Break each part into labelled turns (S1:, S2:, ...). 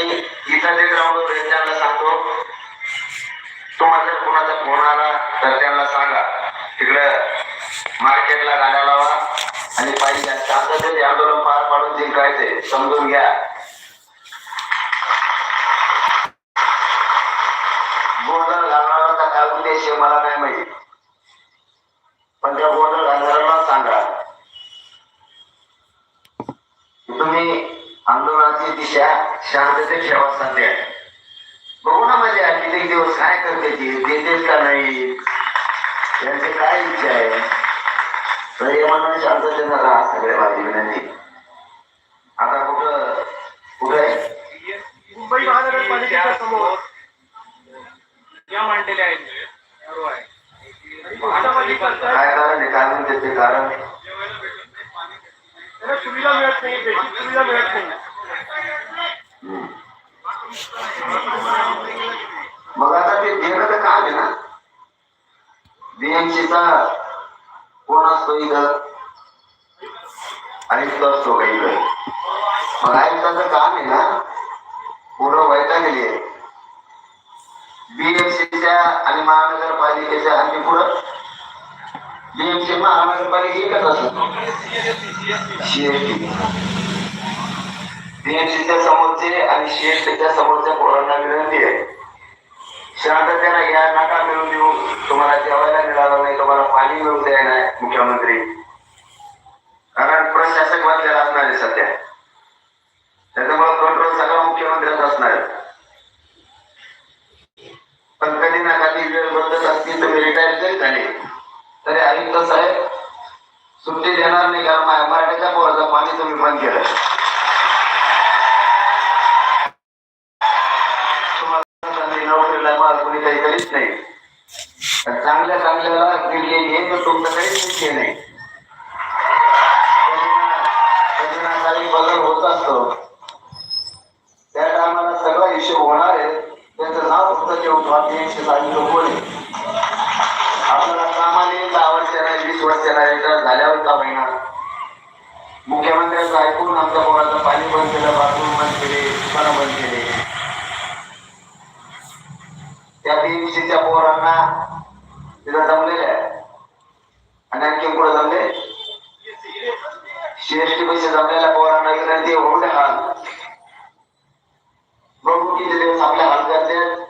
S1: इथं देत ग्राउंडवर आहेत त्यांना सांगतो. तुम्हाला जर कोणाचा फोन आला तर त्यांना सांगा. तिकडं मार्केटला गाड्या लावा आणि पाहिजे शांततेत आंदोलन पार पाडून जिंकायचे समजून घ्या. किती दिवस काय करते ती? देतेच का नाही? त्यांचे काय इच्छा आहे? तर हे म्हणून शांततेनं राहा सगळ्या माझी विनंती आता कुठं कुठं आहे
S2: मुंबई महानगरपालिकेच्या समोर
S3: या मांडलेल्या आहेत बरोबर आहे
S2: घोषणाबाजी करतायत
S1: काय कारण आहे काय म्हणते ते कारण
S2: त्यांना सुविधा मिळत नाही बेसिक सुविधा मिळत नाही
S1: हम्म. मग आता ते देणं तर काम आहे ना बीएमसीचा कोण असतो इथं आयुक्त असतो का इथं मग आयुक्ताचं काम आहे ना. पूर्ण वैतागली आहे बीएमसीच्या आणि महानगरपालिकेच्या आणि पुढं बीएमसी महानगरपालिका एकच असत. सीएसटी बीएमसीच्या समोरचे आणि सीएसटीच्या समोरच्या पोरांना विनंती आहे. शांततेनं या नका मिळून देऊ तुम्हाला जेवायला मिळालं नाही तुम्हाला पाणी मिळू द्यायला मुख्यमंत्री टायमाला होणार आहेत त्यांचं नाव फक्त ठेवून बाकी एकशे सांगितलं आहे. आपल्याला कामाने दहा वर्षाला वीस वर्षाला रिटायर झाल्यावर का महिना. मुख्यमंत्र्यांचं ऐकून आमच्या पोराचं पाणी बंद केलं बाथरूम बंद केले दुकानं बंद केले. त्या बीएमसीच्या पोरांना तिथं जमलेले आहे. आणि आणखी पुढे जमले? सीएसटी पैसे जमलेल्या पोरांना विनंती होऊन द्या हाल दिवस आपल्या करते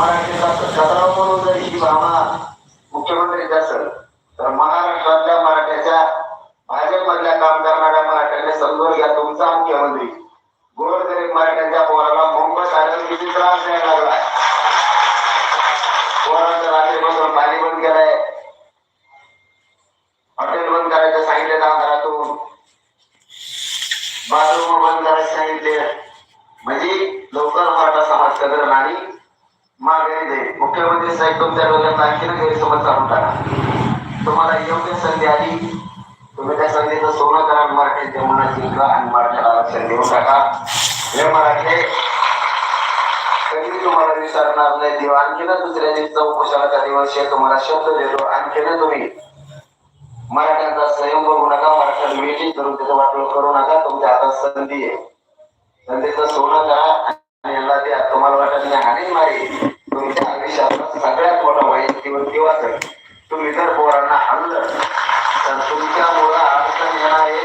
S1: मराठीचा कचरा म्हणून जरी ही भावना मुख्यमंत्रीची असेल तर महाराष्ट्रातल्या मराठ्याच्या भाजपमधल्या काम करणाऱ्या मराठ्याने समजून घ्या तुमचा मुख्यमंत्री. गोरगरीब मराठ्यांच्या पोराला मुंबई आल्यावर किती त्रास द्यायला लागला? तुम्हाला योग्य संधी आली तुम्ही त्या संधीचं सोनं करा आणि मराठीच्या मनात जिंका आणि मराठ्याला आरक्षण देऊ टाका हे मराठे कधी तुम्हाला विसरणार नाही. देव आणखीन दुसऱ्या दिवसा उपोषणाचा दिवस तुम्हाला शब्द देतो. आणखीन तुम्ही मराठ्यांचा संयम बघू नका. मराठ्यांना वेगळी करून त्याचं वाटोळ करू नका. तुमच्या हातात संधी आहे. संधीचं सोनं करा आणि यांना द्या. तुम्हाला वाटत नाही हानी मारी तुमच्या आयुष्यात सगळ्यात मोठा वाईट दिवस दिवस आहे? तुम्ही जर पोरांना आणलं तर तुमच्यामुळं अडचण येणार आहे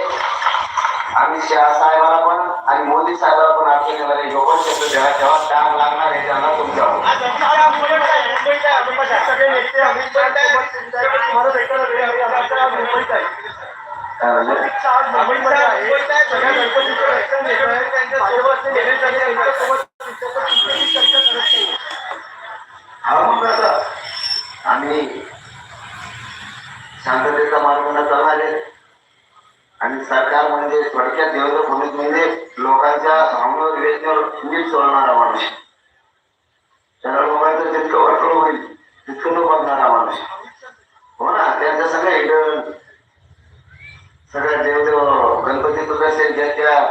S1: आम्ही शहा साहेबाला पण आणि मोदी साहेबाला पण अडचण येणार आहे लोक शब्द द्या तेव्हा टाग लागणार आहे त्यांना
S2: तुमच्या आहे, आहे. आहे सगळ्या
S1: आम्ही शांततेचा मार्ग न आणि सरकार म्हणजे थोडक्यात देवेंद्र फडणवीस म्हणजे लोकांच्या भावनेवर वेदनेवर नीट सोडणारा माणूस. त्याला लोकांचं जितकं वाटलं होईल तितकं तो बघणारा माणूस. हो ना त्यांचं सगळं हिडन सगळ्या देवदेव गणपती तुझ्या ज्यांच्या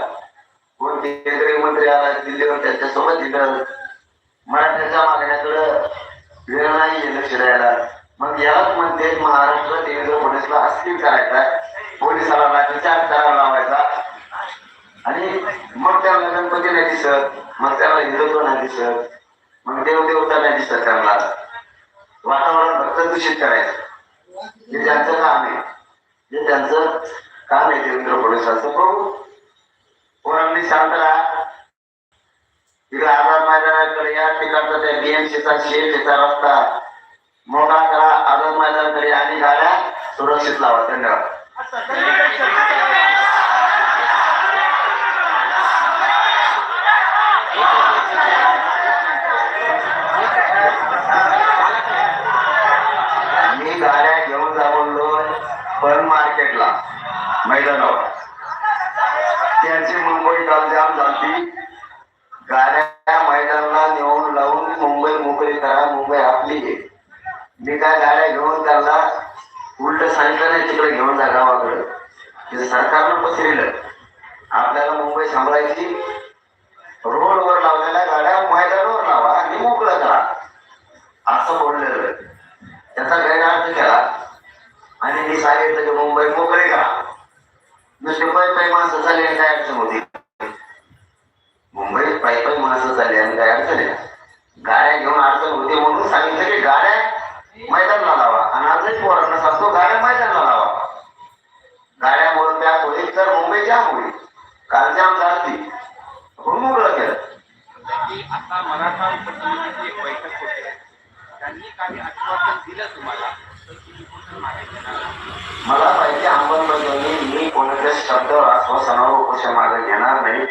S1: कोण केंद्रीय मंत्री आला दिल्लीवर त्यांच्यासोबत हिडन मराठ्याच्या मागण्याकडं वेळ नाही लक्ष द्यायला मग यालाच म्हणते महाराष्ट्र देवेंद्र फडणवीसला अस्थिर करायचा पोलिसाला विचार करायला लावायचा. आणि मग त्याला गणपती नाही दिसत. मग त्याला हिंदुत्व नाही दिसत. मग देवदेवता नाही दिसत त्याला. वातावरण फक्त दूषित करायचं. हे त्यांचं काम आहे. हे त्यांचं काम आहे देवेंद्र फडणवीसांचं. बघू. पोरांनी शांत राहा. तिकडे आझाद मैदानाकडे या ठिकाणचा त्या बीएमसीचा शेतीचा रस्ता. मोठा करा आझाद तरी आणि गाड्या सुरक्षित लावा. धन्यवाद. मी गाड्या घेऊन जा बोललो पण मार्केटला मैदानावर. त्यांची मुंबई काल जाम झाली गाड्या मैदानाला नेऊन लावून मुंबई मोकळी करा मुंबई आपली आहे. मी काय गाड्या घेऊन त्याला उलट सांगितलं नाही तिकडे घेऊन जा गावाकडे. तिथं सरकारनं पसरलं आपल्याला मुंबई सांभाळायची. रोडवर लावलेल्या गाड्या मैदानावर लावा आणि मोकळं करा. असं बोललेलं. त्याचा गैरअर्थ केला. आणि मी सांगितलं की मुंबई मोकळी करा. नुसते पाय पाय माणसं झाली आणि काय अडचण होती? मुंबईत पै पाय माणसं झाली आणि काय अडचण आहे? गाड्या घेऊन अडचण होती म्हणून सांगितलं की गाड्या मैदानला लावा. आणि आजही पोरांना सांगतो गाड्या मैदानला लावा. गाड्यामुळे त्या होईल तर मुंबई जाम होईल. काल जाम झाली म्हणून मोकळं केलं
S3: की आता मराठा उपसमितीची एक बैठक होते. त्यांनी काही आश्वासन दिलं तुम्हाला?
S1: मला पाहिजे अंमलबजावणी मी कोणाच्या शब्दावर आश्वासनावर उपोषण मागे घेणार नाही.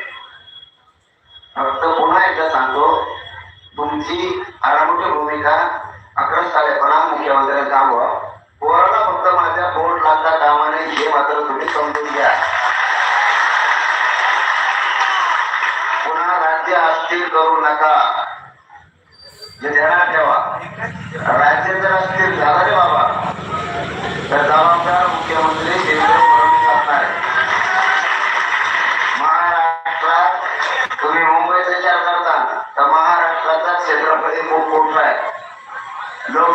S1: फक्त पुन्हा एकदा सांगतो तुमची आरामोठी भूमिका अकरा साडेपणा मुख्यमंत्र्यांनी थांबवा पोराला फक्त माझ्या बोर्ड लागता कामा नये हे मात्र तुम्ही समजून घ्या. पुन्हा राज्य अस्थिर करू नका. हे ध्यानात ठेवा. राज्य जर अस्थिर झालं रे बाबा तर जावा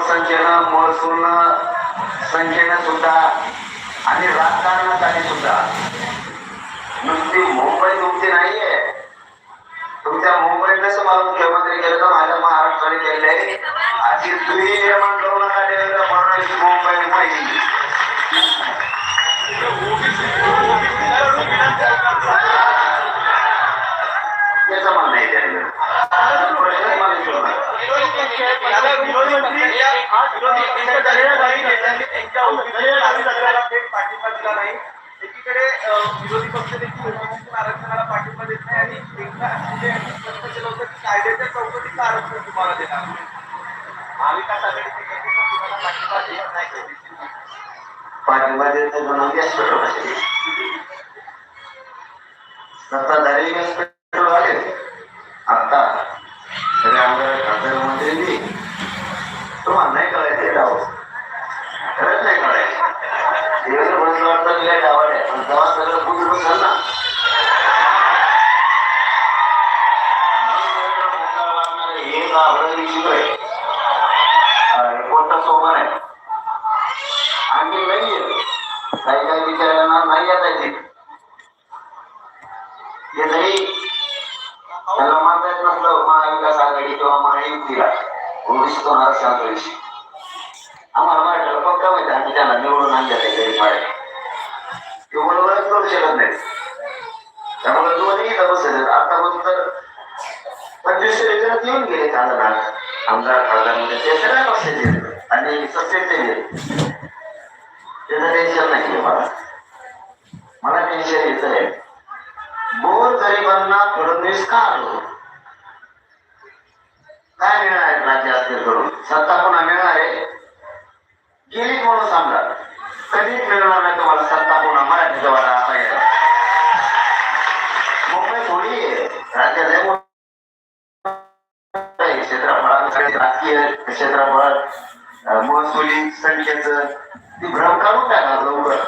S1: आहे महसूल महसूलनं संख्येनं सुद्धा आणि राजकारणासाठी सुद्धा नुसती मुंबई तुमची नाहीये. तुमच्या मुंबईत कसं मला मुख्यमंत्री केलं तर माझ्या महाराष्ट्राने केलंय. अशी तुम्ही निर्माण करू नका देवेंद्र फडणवीस मुंबई माहिती त्याचं म्हणणं आहे
S2: विरोधी पाठिंबा दिला नाही एकीकडे विरोधी पक्ष देखील आरक्षणाला पाठिंबा देत नाही. आणि स्पष्ट केलं होतं की कायद्याच्या चौकटीचं आरक्षण तुम्हाला देणार महाविकास आघाडीचे तुम्हाला पाठिंबा देत नाही
S1: पाठिंबा देत नाही म्हणून गॅस पेट्रोल सत्ताधारी गॅस पेट्रोल आले आता सगळे आमदार खासदार मंत्र्यांनी तुम्हाला नाही कळायचे डाव खरंच नाही कळायचं देवेंद्र फडणवीस वाटतं काय डावड आहे. पण तेव्हा सगळं ना ओबीसीतून आम्हाला मराठ्याला फक्त माहिती आम्ही त्यांना निवडून आणल्या ते गरीब मराठी ते बरोबरच करू शकत नाही. त्यामुळे दोन्ही इथं बसले आतापर्यंत पंचवीस योजनात येऊन गेले खासदार आमदार खासदारमध्ये ते सगळ्या पक्षाचे आणि सत्तेचे गेले. त्याचं टेन्शन नाही मला. मला टेन्शन येत आहे बोर गरिबांना फडणवीस का आलो? काय मिळणार आहेत राज्य असतील सत्ता पुन्हा मिळणार आहे? गेली म्हणून सांगा. कधीच मिळणार नाही तुम्हाला सत्ता पुन्हा मराठी जवळ
S2: आता येणार मुंबई थोडी आहे. राज्यात क्षेत्रफळात राजकीय क्षेत्रफळ महसुली संख्येच. ती भ्रम काढून टाका लवकर.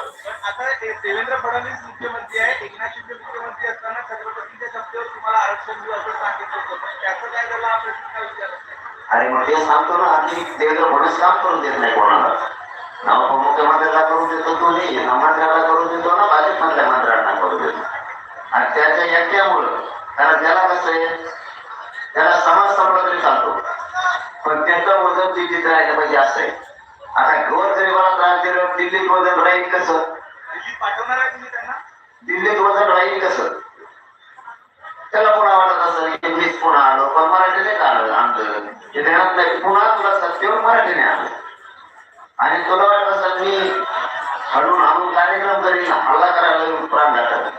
S2: आता देवेंद्र फडणवीस मुख्यमंत्री आहे एकनाथ शिंदे मुख्यमंत्री असताना
S1: अरे मग ते सांगतो ना आधी देवेंद्र फडणवीस काम करून देत नाही कोणाला. ना उपमुख्यमंत्र्याला करून देतो तो नाही मंत्र्याला करून देतो ना भाजप मधल्या मंत्र्यांना करून देतो. आणि त्याच्या एकट्यामुळं कारण त्याला कसं आहे? त्याला समाज संपला तरी चालतो. पण त्याचं वजन दिल्लीत राहिलं पाहिजे असं आहे. आता गोर गरिबाला त्रास दिलं दिल्लीत वजन राहील कसं?
S2: दिल्लीत
S1: वजन राहील कसं? त्याला पुन्हा वाटत असेल की मीच पुन्हा आलो. पण मराठीने का आलं? आमचं. ते ध्यानात नाही. पुन्हा तुला सत्तेवर मराठीने आलं. आणि तुला वाटत असेल मी हळून आणून कार्यक्रम करीन हल्ला करायला प्राण घातक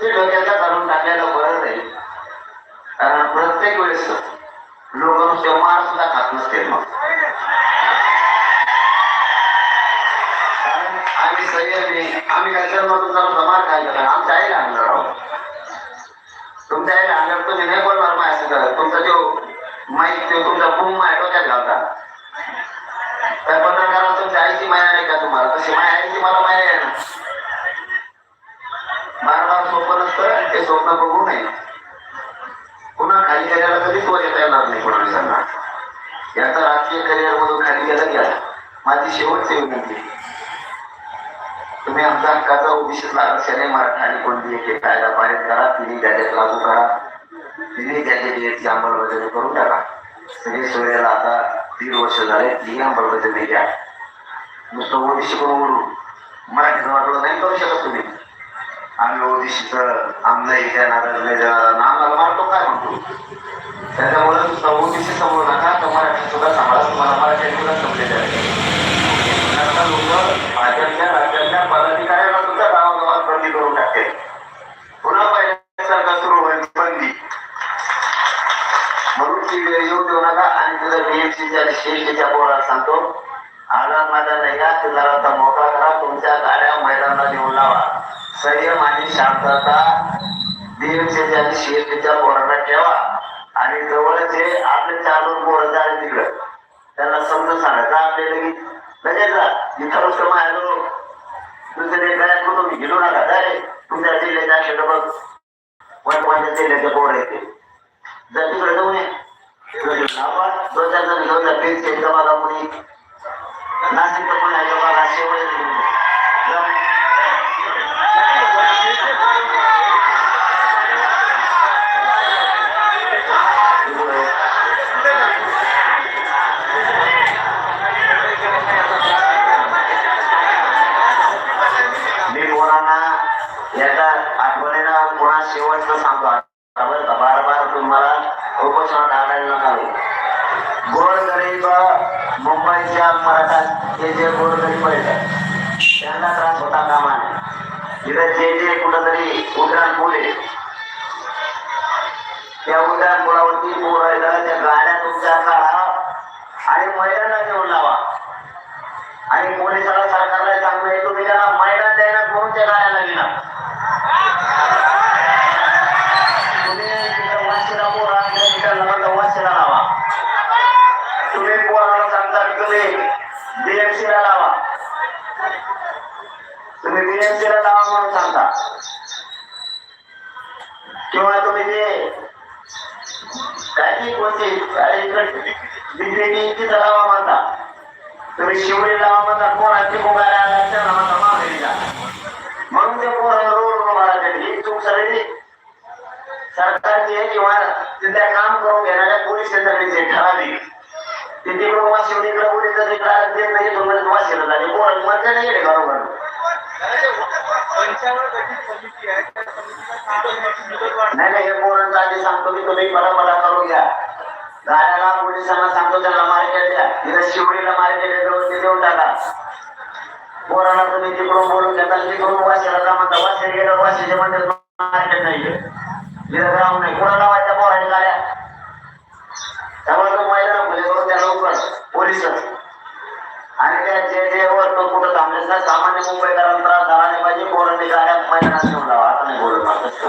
S1: ते डोक्याचा काढून टाकलेलं बरं राहील कारण प्रत्येक वेळेस लोक नुसते मार सुद्धा खात नसते मग. आम्ही संयमी आम्ही काय जन्मातून चालू मार खायला आमच्या आईला आणलं राहू माईक तो तुमचा बुम माय डोक्यात घालता. त्या पत्रकाराला तुमच्या आईची माया नाही का तुम्हाला? तशी माया आईची मला माया आहे ना? बार बार स्वप्न नसतं ते स्वप्न बघू नये पुन्हा खाली गेल्याला कधीच वर येता येणार नाही कोणाला? याचा राजकीय करिअर मधून खाली गेला घ्या माझी शेवटची विनंती. तुम्ही आमच्या हक्काचा उद्देशातला आरक्षण मराठा आणि कोणती एक कायदा पारित करा तिन्ही गॅजेट लागू करा. तिन्ही गॅजेट अंमलबजावणी करून टाका. सगळे सोयऱ्याला आता दीड वर्ष झाले. तिन्ही नाही घ्या नुसतं ओबीसी करून ओढून मराठीचं वाटलं नाही करू शकत तुम्ही. आम्ही ओबीसीचं आमदार इथे नाराज नाही आम्हाला मारतो काय म्हणतो? त्याच्यामुळे नुसतं ओबीसी समोर नका. तर मराठी सुद्धा सांभाळा. तुम्हाला मराठी सुद्धा समजेल. आता लोक भाजपच्या म्हणून ती वेळ येऊ देऊ नका. आणि तुझं बीएमसीच्या आणि सीएसटीच्या सांगतो. आला माझा नाही का तुला मोठा करा. तुमच्या गाड्या मैदानाला नेऊन लावा. संयम आणि शांतता बीएमसीच्या आणि सीएसटीच्या पोरांना ठेवा. आणि जवळच हे आपले चार दोन पोरं झाले तिकडं. त्यांना समजून सांगायचं आपले लगेच. लगेच जा. इथं नुसतं माझ्या दुसरे काय तुम्ही गेलो नका. काय तुमच्या जिल्ह्याच्या असे बघ वनवाच्या जिल्ह्याचे पोर येते जर तिकडे जाऊन ये. दोन चार जण घेऊन जा पेन सेट बघा कोणी नाशिक शेवट तुमच्या उड्डाण बोर पोर त्या गाड्या तुमच्या काढा आणि महिलांना घेऊन लावा. आणि पोलिसाला कोणती अरे लावा म्हणता तुम्ही शिवडी लावा म्हणता कोणाची मोबाईल नावाचा त्यांना मागणीला म्हणून ते कोण रोड उभारा ही चूक सगळी सरकारची आहे किंवा तिथे काम करून घेणाऱ्या पोलीस यंत्रणेची ठराविक ते तिकडून वाशिवडी शिवडीकडे पोलीस तिकडे देत नाही तुम्हाला वाशिवलं झाले कोणमध्ये नाही गेले बरोबर नाही नाही हे पोरांचा आधी सांगतो की तुम्ही मला मला करून घ्या. गाड्याला पोलिसांना सांगतो त्यांना मार्केट द्या. तिथे शिवडीला मार्केट देऊन ते देऊन टाका. पोराला तुम्ही तिकडून बोलून घेता तिकडून वाशीला जा म्हणता. वाशी गेलं वाशीचे म्हणजे मार्केट नाही तिथं ग्राउंड नाही. कोणाला लावायच्या पोराने गाड्या? त्यामुळे तो मैदान खुले करून त्या लवकर. पोलीस आणि त्या जे जे वर तो कुठं थांबलेच नाही. सामान्य मुंबईकरांना त्रास झाला नाही पाहिजे. पोरांनी गाड्या मैदानात घेऊन लावा. आता नाही बोलत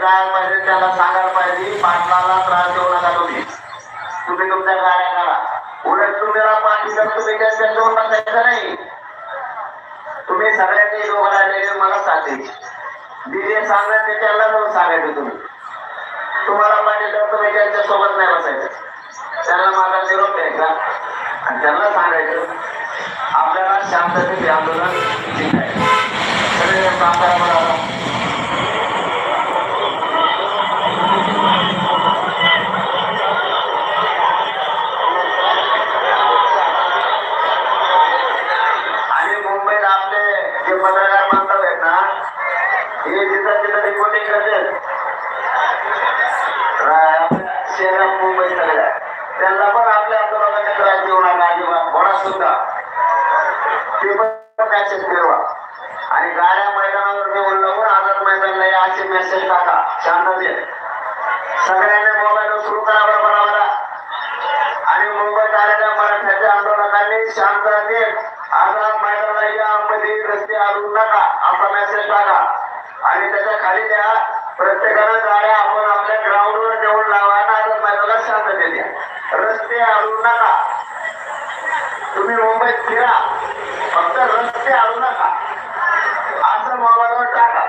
S1: म्हणलं जायला पाहिजे त्याला सांगायला पाहिजे. पाटलाला त्रास देऊ नका तुम्ही. तुम्ही तुमच्या गाड्या करा उलट तुम्हाला पाठी जर तुम्ही त्यांच्या दोन बसायचं नाही. तुम्ही सगळ्यांनी दोघं राहिलेले मला सांगायचे दिले सांगत ते त्यांना जाऊन सांगायचं तुम्ही. तुम्हाला पाहिजे तर तुम्ही त्यांच्यासोबत नाही बसायचं. त्यांना माझा निरोप द्यायचा आणि त्यांना सांगायचं आपल्याला शांततेचे आंदोलन जिंकायचं. सगळे ठिकाणी शांतता देत आझाद मैदानाला या मध्ये रस्ते अडवू नका असा मेसेज टाका. आणि त्याच्याखाली द्या प्रत्येकानं गाड्या आपण आपल्या ग्राउंडवर नेऊन लावा आणि आझाद मैदानाला शांतता रस्ते अडवू नका. तुम्ही मुंबईत फिरा फक्त रस्ते अडवू नका. असं मोबाईलवर टाका.